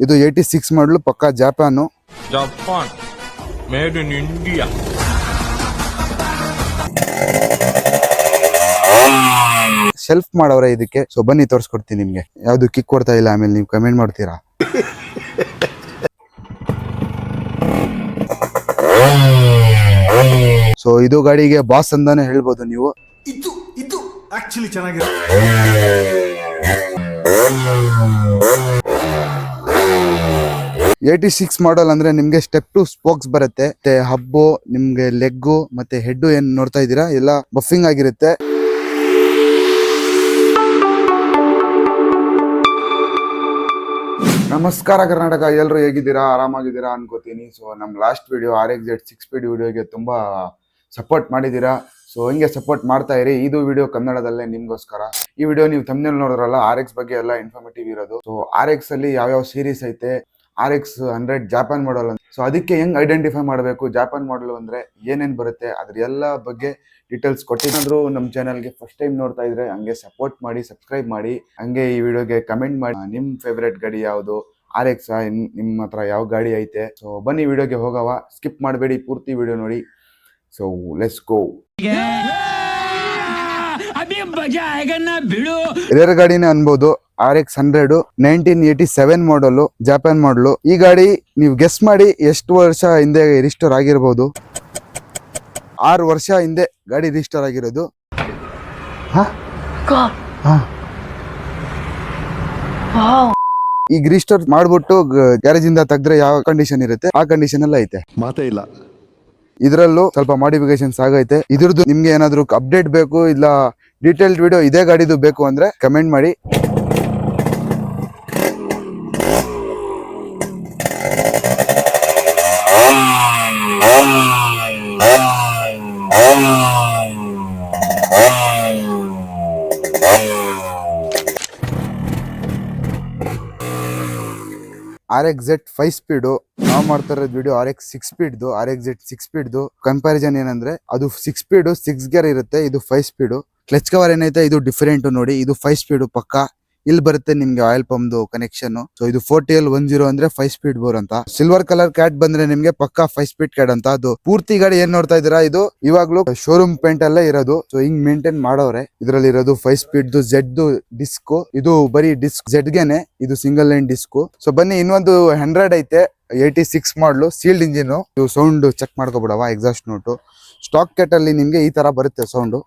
ಇದು eighty six ಮಾಡಲು ಪಕ್ಕಾ Japan Japan made in India self ಮಾಡವ್ರೆ ಇದಕ್ಕೆ. ಸೊ ಬನ್ನಿ ತೋರಿಸ್ಕೊಡ್ತೀನಿ ನಿಮ್ಗೆ. ಯಾವ್ದು ಕಿಕ್ ಕೊಡ್ತಾ ಇಲ್ಲ ಆಮೇಲೆ ನೀವು ಕಮೆಂಟ್ ಮಾಡ್ತೀರಾ? ಸೊ ಇದು ಗಾಡಿಗೆ ಬಾಸ್ ಅಂತಾನೆ ಹೇಳ್ಬೋದು ನೀವು. ಇದು ಇದು ಆಕ್ಚುಲಿ ಚೆನ್ನಾಗಿದೆ. ಏಯ್ಟಿ ಸಿಕ್ಸ್ ಮಾಡಲ್ ಅಂದ್ರೆ ನಿಮ್ಗೆ ಸ್ಟೆಪ್ ಟು ಸ್ಪೋಕ್ಸ್ ಬರುತ್ತೆ. ಮತ್ತೆ ಹಬ್ಬು, ನಿಮ್ಗೆ ಲೆಗ್ಗು ಮತ್ತೆ ಹೆಡ್ ಏನ್ ನೋಡ್ತಾ ಇದ್ದೀರಾ? ಎಲ್ಲ ಬಫಿಂಗ್ ಆಗಿರುತ್ತೆ. ನಮಸ್ಕಾರ ಕರ್ನಾಟಕ ಎಲ್ಲರೂ ಹೇಗಿದ್ದೀರಾ? ಆರಾಮಾಗಿದ್ದೀರಾ ಅನ್ಕೋತೀನಿ. ಸೊ ನಮ್ last video R X Z six speed ವಿಡಿಯೋಗೆ ತುಂಬಾ ಸಪೋರ್ಟ್ ಮಾಡಿದ್ದೀರಾ? ಸೊ ಹಿಂಗೆ ಸಪೋರ್ಟ್ ಮಾಡ್ತಾ ಇರಿ? ಇದು ವಿಡಿಯೋ ಕನ್ನಡದಲ್ಲೇ ನಿಮ್ಗೋಸ್ಕರ. ಈ ವಿಡಿಯೋ ನೀವು ತಮ್ಮನೇಲಿ ನೋಡಿದ್ರಲ್ಲ ಆರ್ ಎಕ್ಸ್ ಬಗ್ಗೆ ಎಲ್ಲ ಇನ್ಫಾರ್ಮೇಟಿವ್ ಇರೋದು. ಸೊ ಆರ್ ಎಕ್ಸ್ ಅಲ್ಲಿ ಯಾವ್ಯಾವ ಸೀರೀಸ್ ಐತೆ? R X hundred Japan model ಅಂತ. ಸೊ ಅದಕ್ಕೆ ಹೆಂಗ್ ಐಡೆಂಟಿಫೈ ಮಾಡಬೇಕು? ಜಾಪಾನ್ ಮಾಡಲ್ ಅಂದ್ರೆ ಏನೇನ್ ಬರುತ್ತೆ? ಅದ್ರ ಎಲ್ಲ ಬಗ್ಗೆ ಡೀಟೇಲ್ಸ್ ಕೊಟ್ಟಿದ್ರು ನಮ್ಮ ಚಾನಲ್ಗೆ ಫಸ್ಟ್ ಟೈಮ್ ನೋಡ್ತಾ ಇದ್ರೆ ಹಂಗೆ ಸಪೋರ್ಟ್ ಮಾಡಿ ಸಬ್ಸ್ಕ್ರೈಬ್ ಮಾಡಿ, ಹಂಗೆ ಈ ವಿಡಿಯೋಗೆ ಕಮೆಂಟ್ ಮಾಡಿ. ನಿಮ್ ಫೇವ್ರೆಟ್ ಗಾಡಿ ಯಾವುದು? ಆರ್ ಎಕ್ಸ್ ನಿಮ್ಮ ಹತ್ರ ಯಾವ ಗಾಡಿ ಐತೆ? ಸೊ ಬನ್ನಿ ವಿಡಿಯೋಗೆ ಹೋಗವ. ಸ್ಕಿಪ್ ಮಾಡಬೇಡಿ, ಪೂರ್ತಿ ವಿಡಿಯೋ ನೋಡಿ. ಸೊ ಲೆಟ್ಸ್ ಗೋ ರೇರ್ ಗಾಡಿನೇ ಅನ್ಬೋದು R X hundred nineteen eighty seven model Japan model ಈ ಗಾಡಿ ನೀವು ಗೆಸ್ ಮಾಡಿ ಎಷ್ಟು ವರ್ಷ ಹಿಂದೆ ರಿಜಿಸ್ಟರ್ ಆಗಿರ್ಬೋದು. ಆರು ವರ್ಷ ಹಿಂದೆ ಗಾಡಿ ರಿಜಿಸ್ಟರ್ ಆಗಿರೋದು. ಈಗ ರಿಜಿಸ್ಟರ್ ಮಾಡ್ಬಿಟ್ಟು ಗ್ಯಾರೇಜ್ ಇಂದ ತೆಗ್ದ್ರೆ ಯಾವ ಕಂಡೀಷನ್ ಇರುತ್ತೆ? ಆ ಕಂಡೀಷನ್ ಎಲ್ಲ ಐತೆ. ಮಾತೇ ಇಲ್ಲ. ಇದರಲ್ಲೂ ಸ್ವಲ್ಪ ಮಾಡಿಫಿಕೇಶನ್ಸ್ ಆಗೈತೆ. ಇದ್ರದ್ದು ನಿಮ್ಗೆ ಏನಾದರೂ ಅಪ್ಡೇಟ್ ಬೇಕು ಇಲ್ಲ ಡೀಟೇಲ್ಡ್ ವಿಡಿಯೋ ಇದೇ ಗಾಡಿದು ಬೇಕು ಅಂದ್ರೆ ಕಮೆಂಟ್ ಮಾಡಿ. R X Z five speed ನಾವು ಮಾಡ್ತಾ ಇರೋದು ವಿಡಿಯೋ ಆರ್ ಎಕ್ಸ್ ಸಿಕ್ಸ್ ಸ್ಪೀಡ್ದು ಆರ್ ಎಕ್ಸ್ ಜೆಡ್ ಸಿಕ್ಸ್ ಸ್ಪೀಡ್ದು ಕಂಪ್ಯಾರಿಸನ್ ಏನಂದ್ರೆ ಅದು ಸಿಕ್ಸ್ ಸ್ಪೀಡು ಸಿಕ್ಸ್ ಗೇರ್ ಇರುತ್ತೆ, ಇದು ಫೈವ್ ಸ್ಪೀಡು ಕ್ಲಚ್ ಕವರ್ ಏನೈತೆ? ಇದು ಡಿಫರೆಂಟ್ ನೋಡಿ. ಇದು ಫೈವ್ ಸ್ಪೀಡ್ ಪಕ್ಕ. ಇಲ್ಲಿ ಬರುತ್ತೆ ನಿಮ್ಗೆ ಆಯಿಲ್ ಪಂಪ್ ಕನೆಕ್ಷನ್ ಸೊ ಇದು ಫೋರ್ಟಿ ಎಲ್ ಒನ್ ಜೀರೋ ಅಂದ್ರೆ ಫೈವ್ ಸ್ಪೀಡ್ ಬೋರ್ ಅಂತ. ಸಿಲ್ವರ್ ಕಲರ್ ಕ್ಯಾಟ್ ಬಂದ್ರೆ ನಿಮ್ಗೆ ಪಕ್ಕ ಫೈವ್ ಸ್ಪೀಡ್ ಕ್ಯಾಟ್ ಅಂತ. ಅದು ಪೂರ್ತಿ ಗಾಡಿ ಏನ್ ನೋಡ್ತಾ ಇದೀರಾ ಇದು ಇವಾಗ್ಲೂ ಶೋರೂಮ್ ಪೇಂಟ್ ಅಲ್ಲೇ ಇರೋದು. ಸೊ ಹಿಂಗ್ ಮೇಂಟೈನ್ ಮಾಡೋರೆ ಇದ್ರಲ್ಲಿ ಇರೋದು ಫೈವ್ ಸ್ಪೀಡ್ ಜೆಡ್ ಡಿಸ್ಕ್ ಇದು ಬರೀ ಡಿಸ್ಕ್ ಜೆಡ್ ಗೆನೆ. ಇದು ಸಿಂಗಲ್ ಲೈನ್ ಡಿಸ್ಕ್ ಸೊ ಬನ್ನಿ, ಇನ್ನೊಂದು ಹಂಡ್ರೆಡ್ ಐತೆ. Eighty six model sealed engine ಇದು ಸೌಂಡ್ ಚೆಕ್ ಮಾಡ್ಕೋಬಿಡವಾ ಎಕ್ಸಾಸ್ಟ್ ನೋಟು ಸ್ಟಾಕ್ ಕೆಟ್ ಅಲ್ಲಿ ನಿಮ್ಗೆ ಈ ತರ ಬರುತ್ತೆ ಸೌಂಡು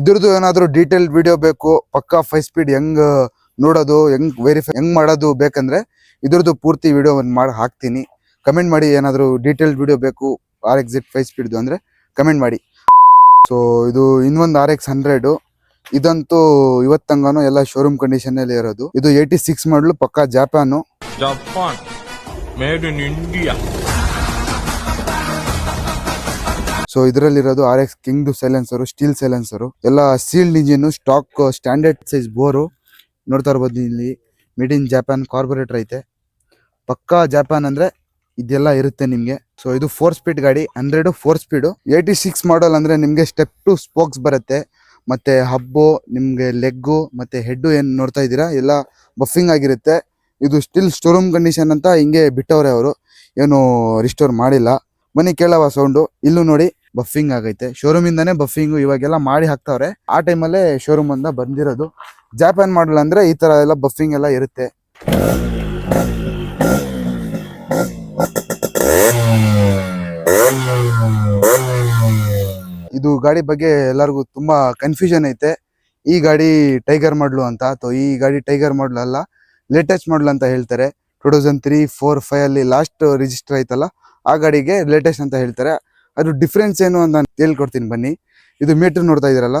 ಇದ್ರದ್ದು ಏನಾದರೂ ಡೀಟೇಲ್ ವಿಡಿಯೋ ಬೇಕು, ಪಕ್ಕಾ ಫೈ ಸ್ಪೀಡ್ ಹೆಂಗ್ ನೋಡೋದು, ಹೆಂಗ್ ವೆರಿಫೈ ಹೆಂಗ್ ಮಾಡೋದು ಬೇಕಂದ್ರೆ ಇದ್ರದ್ದು ಪೂರ್ತಿ ವಿಡಿಯೋ ಮಾಡಿ ಹಾಕ್ತೀನಿ. ಕಮೆಂಟ್ ಮಾಡಿ ಏನಾದರೂ ಡೀಟೇಲ್ ವಿಡಿಯೋ ಬೇಕು ಆರ್ ಎಕ್ಸ್ ಜೆಡ್ ಫೈವ್ ಸ್ಪೀಡ್ದು ಅಂದ್ರೆ ಕಮೆಂಟ್ ಮಾಡಿ. ಸೊ ಇದು ಇನ್ನೊಂದು ಆರ್ ಎಕ್ಸ್ ಹಂಡ್ರೆಡು ಇದಂತೂ ಇವತ್ತಂಗನೂ ಎಲ್ಲ ಶೋರೂಮ್ ಕಂಡೀಷನ್ ಅಲ್ಲಿ ಇರೋದು. ಇದು ಏಯ್ಟಿ ಸಿಕ್ಸ್ ಮಾಡಲು ಪಕ್ಕಾ Japan Japan made in India so ಇದರಲ್ಲಿರೋದು R X ಕಿಂಗ್ದು ಸೈಲೆನ್ಸರು ಸ್ಟೀಲ್ ಸೈಲೆನ್ಸರು ಎಲ್ಲ sealed engine stock standard size bore ನೋಡ್ತಾ ಇರ್ಬೋದು ಇಲ್ಲಿ. ಮೇಡ್ ಇನ್ ಜಾಪಾನ್ ಕಾರ್ಪೊರೇಟರ್ ಐತೆ. ಪಕ್ಕಾ ಜಾಪಾನ್ ಅಂದ್ರೆ ಇದೆಲ್ಲ ಇರುತ್ತೆ ನಿಮಗೆ. ಸೊ ಇದು ಫೋರ್ ಸ್ಪೀಡ್ ಗಾಡಿ hundred four speed eighty six model ಅಂದ್ರೆ ನಿಮಗೆ ಸ್ಟೆಪ್ ಟು ಸ್ಪೋಕ್ಸ್ ಬರುತ್ತೆ. ಮತ್ತೆ ಹಬ್ಬು ನಿಮ್ಗೆ ಲೆಗ್ಗು ಮತ್ತೆ ಹೆಡ್ ಏನ್ ನೋಡ್ತಾ ಇದ್ದೀರಾ? ಎಲ್ಲ ಬಫಿಂಗ್ ಆಗಿರುತ್ತೆ. ಇದು ಸ್ಟಿಲ್ ಸ್ಟೋರೂಮ್ ಕಂಡೀಷನ್ ಅಂತ ಹಿಂಗೆ ಬಿಟ್ಟವ್ರೆ ಅವರು. ಏನು ರಿಸ್ಟೋರ್ ಮಾಡಿಲ್ಲ. ಬನ್ನಿ, ಕೇಳವ ಸೌಂಡು ಇಲ್ಲೂ ನೋಡಿ ಬಫಿಂಗ್ ಆಗೈತೆ. ಶೋರೂಮ್ ಇಂದಾನೆ ಬಫಿಂಗ್ ಇವಾಗೆಲ್ಲ ಮಾಡಿ ಹಾಕ್ತಾವ್ರೆ. ಆ ಟೈಮಲ್ಲೇ ಶೋರೂಮ್ ಅಂದ ಬಂದಿರೋದು. ಜಾಪಾನ್ ಮಾಡಲ್ ಅಂದ್ರೆ ಈ ತರ ಎಲ್ಲ ಬಫಿಂಗ್ ಎಲ್ಲ ಇರುತ್ತೆ. ಇದು ಗಾಡಿ ಬಗ್ಗೆ ಎಲ್ಲರಿಗೂ ತುಂಬಾ ಕನ್ಫ್ಯೂಷನ್ ಐತೆ. ಈ ಗಾಡಿ ಟೈಗರ್ ಮಾಡ್ಲು ಅಂತ, ಅಥವಾ ಈ ಗಾಡಿ ಟೈಗರ್ ಮಾಡ್ಲು ಅಲ್ಲ ಲೇಟೆಸ್ಟ್ ಮಾಡ್ಲು ಅಂತ ಹೇಳ್ತಾರೆ. Two thousand three four five ಅಲ್ಲಿ ಲಾಸ್ಟ್ ರಿಜಿಸ್ಟರ್ ಐತಲ್ಲ ಆ ಗಾಡಿಗೆ ಲೇಟೆಸ್ಟ್ ಅಂತ ಹೇಳ್ತಾರೆ. ಅದು ಡಿಫ್ರೆನ್ಸ್ ಏನು ಅಂತ ನಾನು ಹೇಳ್ಕೊಡ್ತೀನಿ ಬನ್ನಿ. ಇದು ಮೀಟರ್ ನೋಡ್ತಾ ಇದೀರಲ್ಲ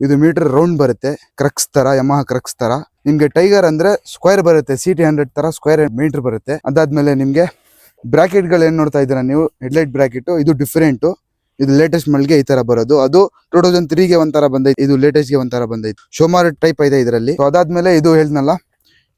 ಇದು ಮೀಟರ್ ರೌಂಡ್ ಬರುತ್ತೆ ಕ್ರಕ್ಸ್ ತರ ಯಮಹ ಕ್ರಕ್ಸ್ ತರ. ನಿಮ್ಗೆ ಟೈಗರ್ ಅಂದ್ರೆ ಸ್ಕ್ವೇರ್ ಬರುತ್ತೆ ಸಿ ಟಿ ಹಂಡ್ರೆಡ್ ತರ ಸ್ಕ್ವೇರ್ ಮೀಟರ್ ಬರುತ್ತೆ. ಅದಾದ್ಮೇಲೆ ನಿಮ್ಗೆ ಬ್ರಾಕೆಟ್ಗಳು ಏನ್ ನೋಡ್ತಾ ಇದ್ದೀರಾ ನೀವು? ಹೆಡ್ಲೈಟ್ ಬ್ರಾಕೆಟ್, ಇದು ಡಿಫ್ರೆಂಟ್. ಇದು ಲೇಟೆಸ್ಟ್ ಮಲ್ಗೆ ಈ ತರ ಬರೋದು. ಅದು ಟೂ ತೌಸಂಡ್ ತ್ರೀಗೆ ಒಂಥರ ಬಂದೈತೆ. ಇದು ಲೇಟೆಸ್ಟ್ಗೆ ಒಂಥರ ಬಂದೈತೆ. ಶೋಮಾರ್ ಟೈಪ್ ಇದೆ ಇದರಲ್ಲಿ. ಅದಾದ್ಮೇಲೆ ಇದು ಹೇಳ್ನಲ್ಲ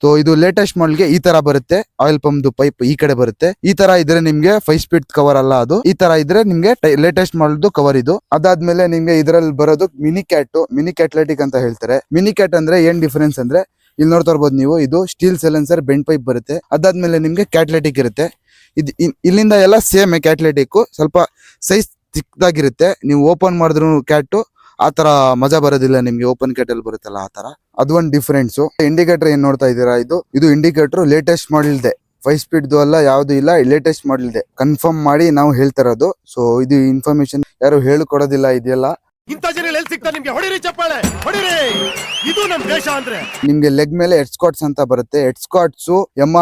ಸೊ ಇದು ಲೇಟೆಸ್ಟ್ಗೆ ಈ ತರ ಬರುತ್ತೆ. ಆಯಿಲ್ ಪಂಪ್ ಪೈಪ್ ಈ ಕಡೆ ಬರುತ್ತೆ. ಈ ತರ ಇದ್ರೆ ನಿಮ್ಗೆ ಫೈವ್ ಸ್ಪೀಡ್ ಕವರ್ ಅಲ್ಲ ಅದು. ಈ ತರ ಇದ್ರೆ ನಿಮ್ಗೆ ಲೇಟೆಸ್ಟ್ ಮಲ್ದು ಕವರ್ ಇದು. ಅದಾದ್ಮೇಲೆ ನಿಮ್ಗೆ ಇದ್ರಲ್ಲಿ ಬರೋದು ಮಿನಿ ಕ್ಯಾಟ್ ಮಿನಿ ಕ್ಯಾಟ್ಲೆಟಿಕ್ ಅಂತ ಹೇಳ್ತಾರೆ. ಮಿನಿ ಕ್ಯಾಟ್ ಅಂದ್ರೆ ಏನ್ ಡಿಫರೆನ್ಸ್ ಅಂದ್ರೆ, ಇಲ್ಲಿ ನೋಡ್ತಾ ಇರ್ಬೋದು ನೀವು, ಇದು ಸ್ಟೀಲ್ ಸೆಲೆನ್ಸರ್ ಬೆಂಡ್ ಪೈಪ್ ಬರುತ್ತೆ. ಅದಾದ್ಮೇಲೆ ನಿಮ್ಗೆ ಕ್ಯಾಟ್ಲೆಟಿಕ್ ಇರುತ್ತೆ. ಇದು ಇಲ್ಲಿಂದ ಎಲ್ಲ ಸೇಮ್ ಕ್ಯಾಟ್ಲೆಟಿಕ್ಕು ಸ್ವಲ್ಪ ಸೈಜ್ ಚಿಕ್ಕದಾಗಿರುತ್ತೆ. ನೀವು ಓಪನ್ ಮಾಡಿದ್ರು ಕ್ಯಾಟು ಆ ಥರ ಮಜಾ ಬರೋದಿಲ್ಲ ನಿಮಗೆ. ಓಪನ್ ಕ್ಯಾಟಲ್ಲಿ ಬರುತ್ತಲ್ಲ ಆ ಥರ ಅದು ಒಂದು ಡಿಫ್ರೆನ್ಸು ಇಂಡಿಕೇಟರ್ ಏನು ನೋಡ್ತಾ ಇದ್ದೀರಾ ಇದು? ಇದು ಇಂಡಿಕೇಟರ್ ಲೇಟೆಸ್ಟ್ ಮಾಡಲ್ ಇದೆ ಫೈವ್ ಸ್ಪೀಡ್ದು ಅಲ್ಲ, ಯಾವುದು ಇಲ್ಲ ಲೇಟೆಸ್ಟ್ ಮಾಡಲಿದೆ ಕನ್ಫರ್ಮ್ ಮಾಡಿ ನಾವು ಹೇಳ್ತಾ ಇರೋದು. ಸೊ ಇದು ಇನ್ಫಾರ್ಮೇಶನ್ ಯಾರು ಹೇಳಿಕೊಡೋದಿಲ್ಲ, ಇದೆಲ್ಲ. ಇಂಥ ಜನ ಎಲ್ಲಿ ಸಿಗ್ತಾರೆ ನಿಮ್ಗೆ? ಹೊಡಿರಿ ಚಪ್ಪಾಳೆ, ಹೊಡಿರಿ. ಇದು ನಮ್ ದೇಶ ಅಂದ್ರೆ. ನಿಮ್ಗೆ ಲೆಗ್ ಮೇಲೆ ಎಡ್ಸ್ಕಾಟ್ಸ್ ಅಂತ ಬರುತ್ತೆ. ಎಡ್ಸ್ಕಾಟ್ಸ್ ಯಮ್ಮ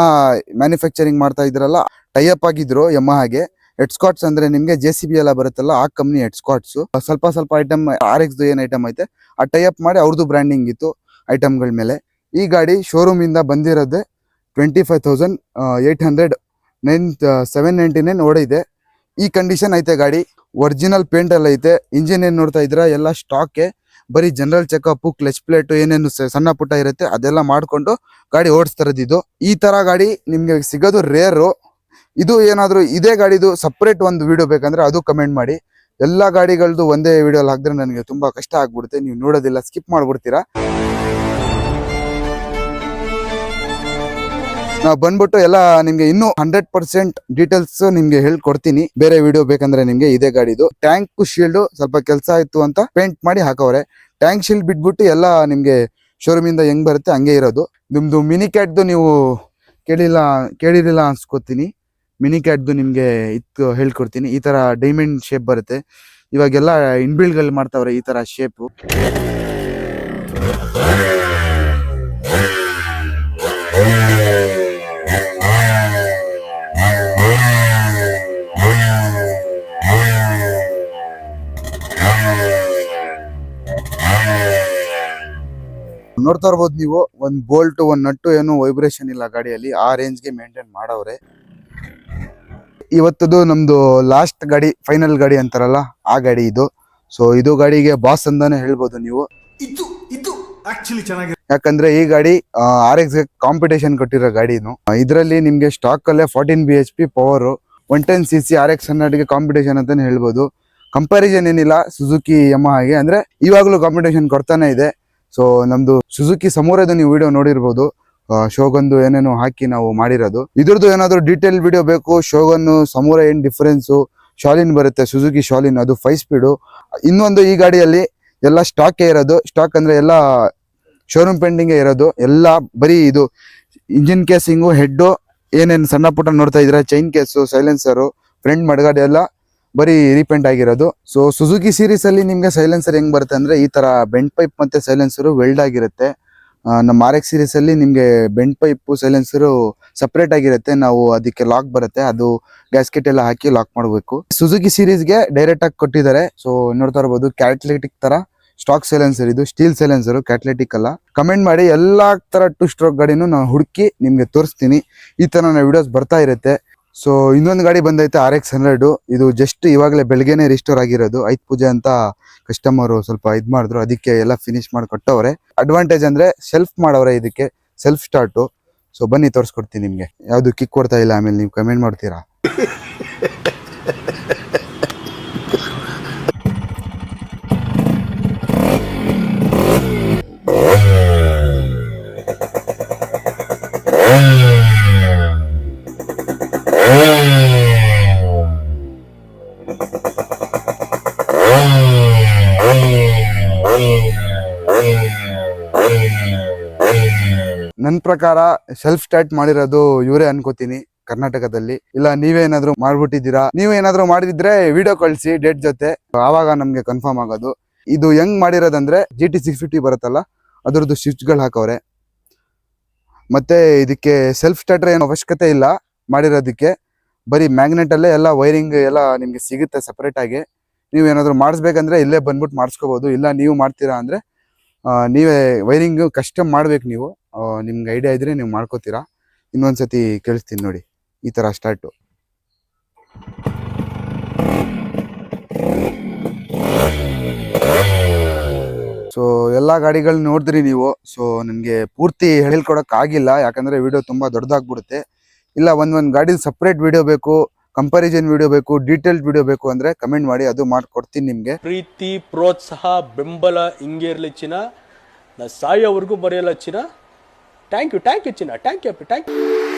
ಮ್ಯಾನುಫ್ಯಾಕ್ಚರಿಂಗ್ ಮಾಡ್ತಾ ಇದ್ರಲ್ಲ ಟೈಅಪ್ ಆಗಿದ್ರು ಯಮಹಾಗೆ. ಎಡ್ಸ್ಕಾಟ್ಸ್ ಅಂದ್ರೆ ನಿಮ್ಗೆ ಜೆ ಸಿ ಬಿ ಎಲ್ಲ ಬರುತ್ತಲ್ಲ, ಆ ಕಂಪ್ನಿ ಎಡ್ಸ್ಕಾಟ್ಸ್ ಸ್ವಲ್ಪ ಸ್ವಲ್ಪ ಐಟಮ್ ಆರ್ ಎಕ್ಸ್ ಏನ್ ಐಟಮ್ ಐತೆ, ಆ ಟೈಅಪ್ ಮಾಡಿ ಅವ್ರದ್ದು ಬ್ರ್ಯಾಂಡಿಂಗ್ ಇತ್ತು ಐಟಮ್ಗಳ ಮೇಲೆ. ಈ ಗಾಡಿ ಶೋರೂಮ್ ಇಂದ ಬಂದಿರೋದೆ twenty five thousand eight hundred nine seven ninety nine ಓಡಿದೆ. ಈ ಕಂಡೀಷನ್ ಐತೆ ಗಾಡಿ. ಒರಿಜಿನಲ್ ಪೇಂಟ್ ಎಲ್ಲ ಐತೆ. ಇಂಜಿನ್ ಏನ್ ನೋಡ್ತಾ ಇದ್ರ ಎಲ್ಲ ಸ್ಟಾಕೆ ಬರೀ ಜನರಲ್ ಚೆಕಪ್ ಕ್ಲಚ್ ಪ್ಲೇಟ್ ಏನೇನು ಸಣ್ಣ ಪುಟ್ಟ ಇರುತ್ತೆ, ಅದೆಲ್ಲ ಮಾಡ್ಕೊಂಡು ಗಾಡಿ ಓಡಿಸ್ತಾರದ್ದು ಇದು. ಈ ತರ ಗಾಡಿ ನಿಮ್ಗೆ ಸಿಗೋದು ರೇರು ಇದು ಏನಾದ್ರು ಇದೇ ಗಾಡಿದು ಸಪ್ರೇಟ್ ಒಂದು ವಿಡಿಯೋ ಬೇಕಂದ್ರೆ ಅದು ಕಮೆಂಟ್ ಮಾಡಿ. ಎಲ್ಲಾ ಗಾಡಿಗಳದ್ದು ಒಂದೇ ವಿಡಿಯೋ ಹಾಕಿದ್ರೆ ನನಗೆ ತುಂಬಾ ಕಷ್ಟ ಆಗ್ಬಿಡುತ್ತೆ. ನೀವು ನೋಡೋದಿಲ್ಲ ಸ್ಕಿಪ್ ಮಾಡ್ಬಿಡ್ತೀರಾ? ನಾವು ಬಂದ್ಬಿಟ್ಟು ಎಲ್ಲ ನಿಮ್ಗೆ ಇನ್ನು ಹಂಡ್ರೆಡ್ ಪರ್ಸೆಂಟ್ ಡೀಟೇಲ್ಸ್ ನಿಮ್ಗೆ ಹೇಳ್ಕೊಡ್ತೀನಿ. ಬೇರೆ ವಿಡಿಯೋ ಬೇಕಂದ್ರೆ ನಿಮ್ಗೆ ಇದೇ ಗಾಡಿದು. ಟ್ಯಾಂಕ್ ಶೀಲ್ಡ್ ಸ್ವಲ್ಪ ಕೆಲಸ ಆಯ್ತು ಅಂತ ಪೇಂಟ್ ಮಾಡಿ ಹಾಕವ್ರೆ. ಟ್ಯಾಂಕ್ ಶೀಲ್ಡ್ ಬಿಟ್ಬಿಟ್ಟು ಎಲ್ಲ ನಿಮ್ಗೆ ಶೋರೂಮ್ ಇಂದ ಹೆಂಗ್ ಬರುತ್ತೆ ಹಂಗೆ ಇರೋದು. ನಿಮ್ದು ಮಿನಿ ಕ್ಯಾಟ್ದು ನೀವು ಕೇಳಿಲ್ಲ ಕೇಳಿರಿಲ್ಲ ಅನ್ಸ್ಕೊತೀನಿ. ಮಿನಿ ಕ್ಯಾಟ್ದು ನಿಮ್ಗೆ ಇತ್ತು ಹೇಳ್ಕೊಡ್ತೀನಿ. ಈ ತರ ಡೈಮಂಡ್ ಶೇಪ್ ಬರುತ್ತೆ. ಇವಾಗೆಲ್ಲ ಇನ್ಬಿಲ್ಡ್ಗಳು ಮಾಡ್ತಾವ್ರೆ ಈ ತರ ಶೇಪ್ ನೋಡ್ತಾ ಇರ್ಬೋದು ನೀವು ಒಂದ್ ಬೋಲ್ಟ್ ಒಂದು ನಟ್ಟು ಏನು ವೈಬ್ರೇಷನ್ ಇಲ್ಲ ಗಾಡಿಯಲ್ಲಿ ಆ ರೇಂಜ್ಗೆ ಮೇಂಟೈನ್ ಮಾಡವ್ರೆ. ಇವತ್ತದು ನಮ್ದು ಲಾಸ್ಟ್ ಗಾಡಿ ಫೈನಲ್ ಗಾಡಿ ಅಂತಾರಲ್ಲ ಆ ಗಾಡಿ ಇದು. ಸೊ ಇದು ಗಾಡಿಗೆ ಬಾಸ್ ಅಂತಾನೆ ಹೇಳ್ಬೋದು ನೀವು. ಇದು ಇದು ಆಕ್ಚುಲಿ ಚೆನ್ನಾಗಿದೆ ಯಾಕಂದ್ರೆ ಈ ಗಾಡಿ ಆರ್ ಎಕ್ಸ್ ಕಾಂಪಿಟೇಷನ್ ಕೊಟ್ಟಿರೋ ಗಾಡಿನು ಇದರಲ್ಲಿ ನಿಮ್ಗೆ ಸ್ಟಾಕ್ ಅಲ್ಲೇ fourteen B H P power one ten C C R X ಹಂಡ್ರೆಡ್ಗೆ competition ಅಂತಾನೆ ಹೇಳ್ಬೋದು. ಕಂಪ್ಯಾರಿಸನ್ ಏನಿಲ್ಲ ಸುಜುಕಿ ಹಾಗೆ ಅಂದ್ರೆ ಇವಾಗಲೂ ಕಾಂಪಿಟೇಷನ್ ಕೊಡ್ತಾನೆ ಇದೆ. ಸೊ ನಮ್ದು ಸುಜುಕಿ ಸಮೂರದ ನೀವು ವಿಡಿಯೋ ನೋಡಿರ್ಬೋದು. ಶೋಗನ್ದು ಏನೇನು ಹಾಕಿ ನಾವು ಮಾಡಿರೋದು. ಇದ್ರದ್ದು ಏನಾದ್ರು ಡೀಟೇಲ್ ವಿಡಿಯೋ ಬೇಕು ಶೋಗನ್ ಸಮೂರ ಏನ್ ಡಿಫರೆನ್ಸು ಶಾಲಿನ್ ಬರುತ್ತೆ ಸುಜುಕಿ ಶಾಲಿನ್ ಅದು ಫೈವ್ ಸ್ಪೀಡು ಇನ್ನೊಂದು ಈ ಗಾಡಿಯಲ್ಲಿ ಎಲ್ಲ ಸ್ಟಾಕೇ ಇರೋದು. ಸ್ಟಾಕ್ ಅಂದ್ರೆ ಎಲ್ಲ ಶೋರೂಮ್ ಪೆಂಡಿಂಗ್ ಇರೋದು. ಎಲ್ಲ ಬರೀ ಇದು ಇಂಜಿನ್ ಕೇಸಿಂಗು ಹೆಡ್ಡು ಏನೇನು ಸಣ್ಣ ಪುಟ್ಟ ನೋಡ್ತಾ ಇದ್ರೆ chain case silencer front mudguard ಎಲ್ಲ ಬರೀ ರೀಪೇಂಟ್ ಆಗಿರೋದು. ಸೊ ಸುಜುಕಿ ಸೀರೀಸ್ ಅಲ್ಲಿ ನಿಮ್ಗೆ ಸೈಲೆನ್ಸರ್ ಹೆಂಗ್ ಬರುತ್ತೆ ಅಂದ್ರೆ ಈ ತರ ಬೆಂಟ್ ಪೈಪ್ ಮತ್ತೆ ಸೈಲೆನ್ಸರು ವೆಲ್ಡ್ ಆಗಿರುತ್ತೆ. ನಮ್ಮ ಆರ್ ಎಕ್ಸ್ ಸೀರೀಸ್ ಅಲ್ಲಿ ನಿಮ್ಗೆ ಬೆಂಟ್ ಪೈಪ್ ಸೈಲೆನ್ಸರು ಸಪ್ರೇಟ್ ಆಗಿರುತ್ತೆ. ನಾವು ಅದಕ್ಕೆ ಲಾಕ್ ಬರುತ್ತೆ. ಅದು ಗ್ಯಾಸ್ಕೆಟ್ ಎಲ್ಲ ಹಾಕಿ ಲಾಕ್ ಮಾಡಬೇಕು. ಸುಜುಕಿ ಸೀರೀಸ್ಗೆ ಡೈರೆಕ್ಟ್ ಆಗಿ ಕೊಟ್ಟಿದ್ದಾರೆ. ಸೊ ನೋಡ್ತಾ ಇರ್ಬೋದು ಕ್ಯಾಟ್ಲೆಟಿಕ್ ತರ ಸ್ಟಾಕ್ ಸೈಲೆನ್ಸರ್ ಇದು ಸ್ಟೀಲ್ ಸೈಲೆನ್ಸರ್ ಕ್ಯಾಟ್ಲೆಟಿಕ್ ಅಲ್ಲ. ಕಮೆಂಟ್ ಮಾಡಿ ಎಲ್ಲಾ ತರ ಟು ಸ್ಟ್ರೋಕ್ ಗಾಡಿನೂ ನಾನು ಹುಡುಕಿ ನಿಮ್ಗೆ ತೋರಿಸ್ತೀನಿ. ಈ ತರ ವಿಡಿಯೋಸ್ ಬರ್ತಾ ಇರುತ್ತೆ. ಸೊ ಇನ್ನೊಂದು ಗಾಡಿ ಬಂದೈತೆ ಆರ್ ಎಕ್ಸ್ ಹನ್ನೆರಡು ಇದು ಜಸ್ಟ್ ಇವಾಗಲೇ ಬೆಳಗ್ಗೆನೆ ರಿಸ್ಟೋರ್ ಆಗಿರೋದು. ಐತ್ ಪೂಜೆ ಅಂತ ಕಸ್ಟಮರ್ ಸ್ವಲ್ಪ ಇದ್ ಮಾಡಿದ್ರು. ಅದಕ್ಕೆ ಎಲ್ಲ ಫಿನಿಶ್ ಮಾಡಿ ಕೊಟ್ಟವ್ರೆ. ಅಡ್ವಾಂಟೇಜ್ ಅಂದ್ರೆ ಸೆಲ್ಫ್ ಮಾಡವ್ರೆ ಇದಕ್ಕೆ. ಸೆಲ್ಫ್ ಸ್ಟಾರ್ಟು ಸೊ ಬನ್ನಿ ತೋರಿಸ್ಕೊಡ್ತೀನಿ ನಿಮಗೆ. ಯಾವುದು ಕಿಕ್ ಕೊಡ್ತಾ ಇಲ್ಲ ಆಮೇಲೆ ನೀವು ಕಮೆಂಟ್ ಮಾಡ್ತೀರಾ? ಪ್ರಕಾರ ಸೆಲ್ಫ್ ಸ್ಟಾರ್ಟ್ ಮಾಡಿರೋದು ಇವರೇ ಅನ್ಕೋತೀನಿ ಕರ್ನಾಟಕದಲ್ಲಿ. ಇಲ್ಲ, ನೀವೇನಾದ್ರೂ ಮಾಡ್ಬಿಟ್ಟಿದ್ದೀರಾ? ನೀವೇನಾದ್ರೂ ಮಾಡಿದ್ರೆ ವಿಡಿಯೋ ಕಳಿಸಿ ಡೇಟ್ ಜೊತೆ. ಆವಾಗ ನಮ್ಗೆ ಕನ್ಫರ್ಮ್ ಆಗೋದು. ಇದು ಹೆಂಗ್ ಮಾಡಿರೋದಂದ್ರೆ ಜಿ ಟಿ ಸಿಕ್ಸ್ ಫಿಫ್ಟಿ ಬರುತ್ತಲ್ಲ, ಅದ್ರದ್ದು ಸ್ವಿಚ್ಗಳು ಹಾಕವ್ರೆ. ಮತ್ತೆ ಇದಕ್ಕೆ ಸೆಲ್ಫ್ ಸ್ಟಾರ್ಟರ್ ಏನು ಅವಶ್ಯಕತೆ ಇಲ್ಲ ಮಾಡಿರೋದಕ್ಕೆ. ಬರೀ ಮ್ಯಾಗ್ನೆಟ್ ಅಲ್ಲೇ ಎಲ್ಲ ವೈರಿಂಗ್ ಎಲ್ಲ ನಿಮ್ಗೆ ಸಿಗುತ್ತೆ ಸಪರೇಟ್ ಆಗಿ. ನೀವು ಏನಾದ್ರು ಮಾಡಿಸ್ಬೇಕಂದ್ರೆ ಇಲ್ಲೇ ಬಂದ್ಬಿಟ್ಟು ಮಾಡಿಸ್ಕೋಬಹುದು ಇಲ್ಲ, ನೀವು ಮಾಡ್ತೀರಾ ಅಂದ್ರೆ ನೀವೇ ವೈರಿಂಗ್ ಕಸ್ಟಮ್ ಮಾಡ್ಬೇಕು ನೀವು. ನಿಮ್ಗೆ ಐಡಿಯಾ ಇದ್ರೆ ನೀವು ಮಾಡ್ಕೋತೀರಾ? ಇನ್ನೊಂದು ಸತಿ ಕೇಳಿಸ್ತೀನಿ ನೋಡಿ, ಈ ಥರ ಸ್ಟಾರ್ಟು ಸೊ ಎಲ್ಲ ಗಾಡಿಗಳು ನೋಡಿದ್ರಿ ನೀವು. ಸೊ ನನಗೆ ಪೂರ್ತಿ ಆಗಿಲ್ಲ, ಯಾಕಂದರೆ ವಿಡಿಯೋ ತುಂಬ ದೊಡ್ಡದಾಗ್ಬಿಡುತ್ತೆ. ಇಲ್ಲ, ಒಂದು ಒಂದು ಗಾಡಿ ಸಪ್ರೇಟ್ ವಿಡಿಯೋ ಬೇಕು ಕಂಪಾರಿಸನ್ ವಿಡಿಯೋ ಬೇಕು ಡೀಟೇಲ್ಡ್ ವಿಡಿಯೋ ಬೇಕು ಅಂದರೆ ಕಮೆಂಟ್ ಮಾಡಿ, ಅದು ಮಾಡಿಕೊಡ್ತೀನಿ ನಿಮಗೆ. ಪ್ರೀತಿ, ಪ್ರೋತ್ಸಾಹ, ಬೆಂಬಲ ಹಿಂಗೇರ್ಲಿ ಚಿನ್ನ. ನಾ ಸಾಯೋವರೆಗೂ ಬರೆಯಲ್ಲ ಚಿನ್ನ. థ్యాంక్ యూ థ్యాంక్ యూ చిన్న థ్యాంక్ యూ థ్యాంక్ యూ